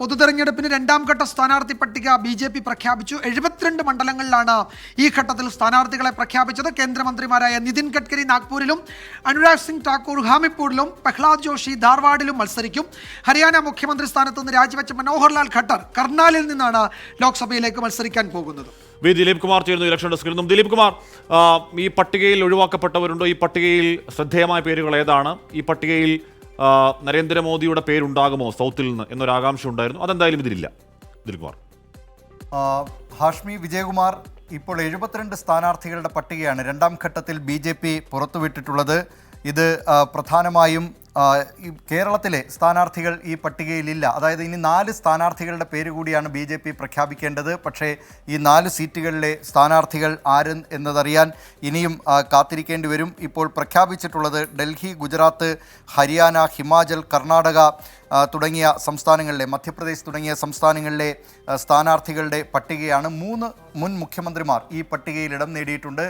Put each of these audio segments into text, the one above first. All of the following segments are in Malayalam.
പൊതുതെരഞ്ഞെടുപ്പിന് രണ്ടാം ഘട്ട സ്ഥാനാർത്ഥി പട്ടിക ബി ജെ പി പ്രഖ്യാപിച്ചു. എഴുപത്തിരണ്ട് മണ്ഡലങ്ങളിലാണ് ഈ ഘട്ടത്തിൽ സ്ഥാനാർത്ഥികളെ പ്രഖ്യാപിച്ചത്. കേന്ദ്രമന്ത്രിമാരായ നിതിൻ ഗഡ്കരി നാഗ്പൂരിലും അനുരാഗ് സിംഗ് ഠാക്കൂർ ഹാമിപ്പൂരിലും പ്രഹ്ലാദ് ജോഷി ധാർവാഡിലും മത്സരിക്കും. ഹരിയാന മുഖ്യമന്ത്രി സ്ഥാനത്ത് നിന്ന് രാജിവെച്ച മനോഹർലാൽ ഖട്ടർ കർണാലിൽ നിന്നാണ് ലോക്സഭയിലേക്ക് മത്സരിക്കാൻ പോകുന്നത്. വി ദിലീപ് കുമാർ ചേരുന്നു ഇലക്ഷൻ ഡെസ്കിൽ നിന്നും. ദിലീപ് കുമാർ ഈ പട്ടികയിൽ ഒഴിവാക്കപ്പെട്ടവരുണ്ടോ? ഈ പട്ടികയിൽ ശ്രദ്ധേയമായ പേരുകൾ ഏതാണ്? ഈ പട്ടികയിൽ നരേന്ദ്രമോദിയുടെ പേരുണ്ടാകുമോ സൗത്തിൽ നിന്ന് എന്നൊരു ആകാംക്ഷ ഉണ്ടായിരുന്നു. അതെന്തായാലും ഇതിലില്ല. ദിൽകുമാർ. ഹാഷ്മി വിജയകുമാർ ഇപ്പോൾ എഴുപത്തിരണ്ട് സ്ഥാനാർത്ഥികളുടെ പട്ടികയാണ് രണ്ടാം ഘട്ടത്തിൽ ബി ജെ പി പുറത്തുവിട്ടിട്ടുള്ളത്. ഇത് പ്രധാനമായും ഈ കേരളത്തിലെ സ്ഥാനാർത്ഥികൾ ഈ പട്ടികയിലില്ല. അതായത് ഇനി നാല് സ്ഥാനാർത്ഥികളുടെ പേര് കൂടിയാണ് ബി ജെ പി പ്രഖ്യാപിക്കേണ്ടത്. പക്ഷേ ഈ നാല് സീറ്റുകളിലെ സ്ഥാനാർത്ഥികൾ ആര് എന്നതറിയാൻ ഇനിയും കാത്തിരിക്കേണ്ടി വരും. ഇപ്പോൾ പ്രഖ്യാപിച്ചിട്ടുള്ളത് ഡൽഹി ഗുജറാത്ത് ഹരിയാന ഹിമാചൽ കർണാടക തുടങ്ങിയ സംസ്ഥാനങ്ങളിലെ മധ്യപ്രദേശ് തുടങ്ങിയ സംസ്ഥാനങ്ങളിലെ സ്ഥാനാർത്ഥികളുടെ പട്ടികയാണ് മൂന്ന് മുൻ മുഖ്യമന്ത്രിമാർ ഈ പട്ടികയിൽ ഇടം നേടിയിട്ടുണ്ട്.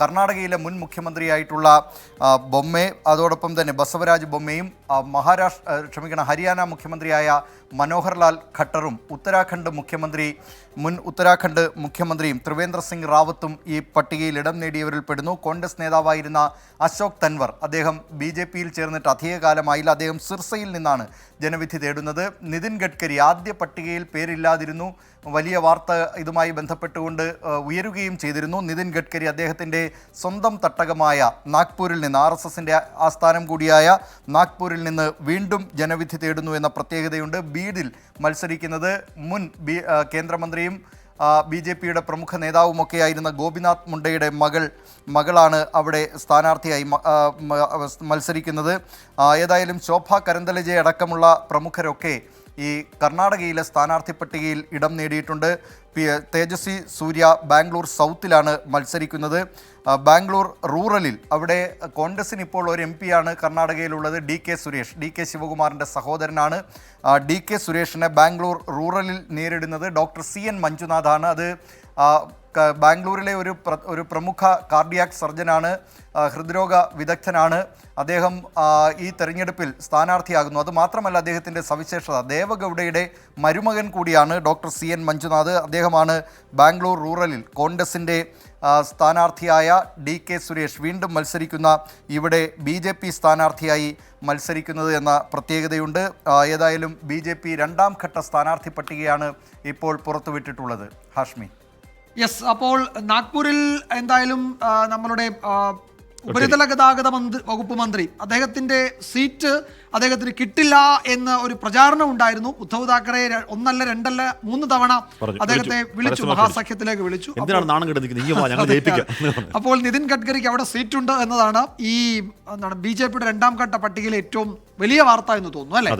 കർണാടകയിലെ മുൻ മുഖ്യമന്ത്രിയായിട്ടുള്ള ബൊമ്മെ അതോടൊപ്പം തന്നെ ബസവരാജ് ബൊമ്മയും മഹാരാഷ്ട്ര ക്ഷമിക്കണം ഹരിയാന മുഖ്യമന്ത്രിയായ മനോഹർലാൽ ഖട്ടറും ഉത്തരാഖണ്ഡ് മുഖ്യമന്ത്രി മുൻ ഉത്തരാഖണ്ഡ് മുഖ്യമന്ത്രിയും ത്രിവേന്ദ്ര സിംഗ് റാവത്തും ഈ പട്ടികയിൽ ഇടം നേടിയവരിൽ പെടുന്നു കോൺഗ്രസ് നേതാവായിരുന്ന അശോക് തൻവർ അദ്ദേഹം ബി ജെ പിയിൽ ചേർന്നിട്ട് അധികകാലമായില്ല. അദ്ദേഹം സിർസയിൽ നിന്നാണ് ജനവിധി തേടുന്നത്. നിതിൻ ഗഡ്കരി ആദ്യ പട്ടികയിൽ പേരില്ലാതിരുന്നു. വലിയ വാർത്ത ഇതുമായി ബന്ധപ്പെട്ടുകൊണ്ട് ഉയരുകയും ചെയ്തിരുന്നു. നിതിൻ ഗഡ്കരി അദ്ദേഹത്തിന്റെ സ്വന്തം തട്ടകമായ നാഗ്പൂരിൽ നിന്ന് ആർ എസ് എസിന്റെ ആസ്ഥാനം കൂടിയായ നാഗ്പൂരിൽ നിന്ന് വീണ്ടും ജനവിധി തേടുന്നു എന്ന പ്രത്യേകതയുണ്ട്. ബീഡിൽ മത്സരിക്കുന്നത് മുൻ കേന്ദ്രമന്ത്രിയും ബി ജെ പിയുടെ പ്രമുഖ നേതാവുമൊക്കെയായിരുന്ന ഗോപിനാഥ് മുണ്ടയുടെ മകൾ മകളാണ് അവിടെ സ്ഥാനാർത്ഥിയായി മത്സരിക്കുന്നത്. ഏതായാലും ശോഭ കരന്തലജെ അടക്കമുള്ള പ്രമുഖരൊക്കെ ഈ കർണാടകയിലെ സ്ഥാനാർത്ഥി പട്ടികയിൽ ഇടം നേടിയിട്ടുണ്ട്. തേജസ്വി സൂര്യ ബാംഗ്ലൂർ സൗത്തിലാണ് മത്സരിക്കുന്നത്. ബാംഗ്ലൂർ റൂറലിൽ അവിടെ കോൺഗ്രസിന് ഇപ്പോൾ ഒരു എം പിയാണ് കർണാടകയിലുള്ളത് D K Suresh. D K ശിവകുമാറിന്റെ സഹോദരനാണ്. ഡി കെ സുരേഷിനെ ബാംഗ്ലൂർ റൂറലിൽ നേരിടുന്നത് ഡോക്ടർ സി എൻ മഞ്ജുനാഥാണ്. അത് ബാംഗ്ലൂരിലെ ഒരു ഒരു പ്രമുഖ കാർഡിയാക് സർജനാണ് ഹൃദ്രോഗ വിദഗ്ധനാണ്. അദ്ദേഹം ഈ തെരഞ്ഞെടുപ്പിൽ സ്ഥാനാർത്ഥിയാകുന്നു. അത് മാത്രമല്ല അദ്ദേഹത്തിന്റെ സവിശേഷത. ദേവഗൗഡയുടെ മരുമകൻ കൂടിയാണ് ഡോക്ടർ സി എൻ മഞ്ജുനാഥ്. അദ്ദേഹമാണ് ബാംഗ്ലൂർ റൂറലിൽ കോൺഗ്രസിന്റെ സ്ഥാനാർത്ഥിയായ ഡി കെ സുരേഷ് വീണ്ടും മത്സരിക്കുന്ന ഇവിടെ ബി ജെ പി സ്ഥാനാർത്ഥിയായി മത്സരിക്കുന്നത് എന്ന പ്രത്യേകതയുണ്ട്. ഏതായാലും ബി ജെ പി രണ്ടാം ഘട്ട സ്ഥാനാർത്ഥി പട്ടികയാണ് ഇപ്പോൾ പുറത്തുവിട്ടിട്ടുള്ളത്. ഹാഷ്മി. യെസ് അപ്പോൾ നാഗ്പൂരിൽ എന്തായാലും നമ്മളുടെ ഉപരിതല ഗതാഗത മന്ത്രി വകുപ്പ് മന്ത്രി അദ്ദേഹത്തിന്റെ സീറ്റ് അദ്ദേഹത്തിന് കിട്ടില്ല എന്ന് ഒരു പ്രചാരണം ഉണ്ടായിരുന്നു. ഉദ്ധവ് താക്കറെ ഒന്നല്ല രണ്ടല്ല മൂന്ന് തവണ അദ്ദേഹത്തെ വിളിച്ചു. മഹാസഖ്യത്തിലേക്ക് വിളിച്ചു. അപ്പോൾ നിതിൻ ഗഡ്കരിക്ക് അവിടെ സീറ്റുണ്ട് എന്നതാണ് ഈ എന്താണ് ബി ജെ പിയുടെ രണ്ടാം ഘട്ട പട്ടികയിലെ ഏറ്റവും വലിയ വാർത്ത എന്ന് തോന്നുന്നു അല്ലേ?